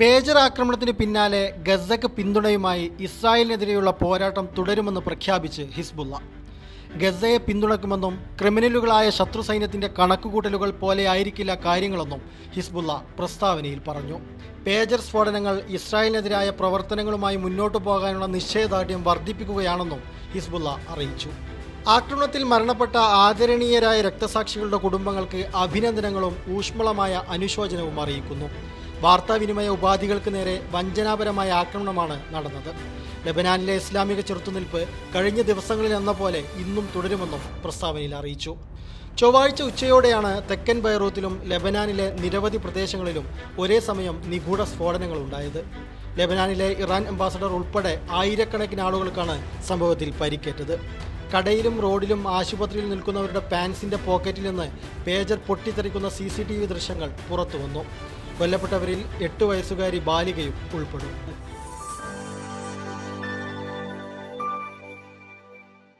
Pager ആക്രമണത്തിന് പിന്നാലെ ഗസക്ക് പിന്തുണയുമായി ഇസ്രായേലിനെതിരെയുള്ള പോരാട്ടം തുടരുമെന്ന് പ്രഖ്യാപിച്ച് ഹിസ്ബുള്ള. ഗസയെ പിന്തുണക്കുമെന്നും ക്രിമിനലുകളായ ശത്രു സൈന്യത്തിന്റെ കണക്കുകൂട്ടലുകൾ പോലെ ആയിരിക്കില്ല കാര്യങ്ങളെന്നും ഹിസ്ബുള്ള പ്രസ്താവനയിൽ പറഞ്ഞു. പേജർ സ്ഫോടനങ്ങൾ ഇസ്രായേലിനെതിരായ പ്രവർത്തനങ്ങളുമായി മുന്നോട്ടു പോകാനുള്ള നിശ്ചയദാർഢ്യം വർദ്ധിപ്പിക്കുകയാണെന്നും ഹിസ്ബുള്ള അറിയിച്ചു. ആക്രമണത്തിൽ മരണപ്പെട്ട ആദരണീയരായ രക്തസാക്ഷികളുടെ കുടുംബങ്ങൾക്ക് അഭിനന്ദനങ്ങളും ഊഷ്മളമായ അനുശോചനവും അറിയിക്കുന്നു. വാർത്താവിനിമയ ഉപാധികൾക്ക് നേരെ വഞ്ചനാപരമായ ആക്രമണമാണ് നടന്നത്. ലബനാനിലെ ഇസ്ലാമിക ചെറുത്തുനിൽപ്പ് കഴിഞ്ഞ ദിവസങ്ങളിൽ എന്ന പോലെ ഇന്നും തുടരുമെന്നും പ്രസ്താവനയിൽ അറിയിച്ചു. ചൊവ്വാഴ്ച ഉച്ചയോടെയാണ് തെക്കൻ ബൈറൂത്തിലും ലബനാനിലെ നിരവധി പ്രദേശങ്ങളിലും ഒരേ സമയം നിഗൂഢ സ്ഫോടനങ്ങൾ ഉണ്ടായത് ലബനാനിലെ ഇറാൻ അംബാസഡർ ഉൾപ്പെടെ ആയിരക്കണക്കിന് ആളുകൾക്കാണ് സംഭവത്തിൽ പരിക്കേറ്റത്. കടയിലും റോഡിലും ആശുപത്രിയിൽ നിൽക്കുന്നവരുടെ പാൻസിന്റെ പോക്കറ്റിൽ നിന്ന് പേജർ പൊട്ടിത്തെറിക്കുന്ന സി സി ടി വി ദൃശ്യങ്ങൾ പുറത്തുവന്നു. കൊല്ലപ്പെട്ടവരിൽ എട്ട് വയസ്സുകാരി ബാലികയും ഉൾപ്പെടും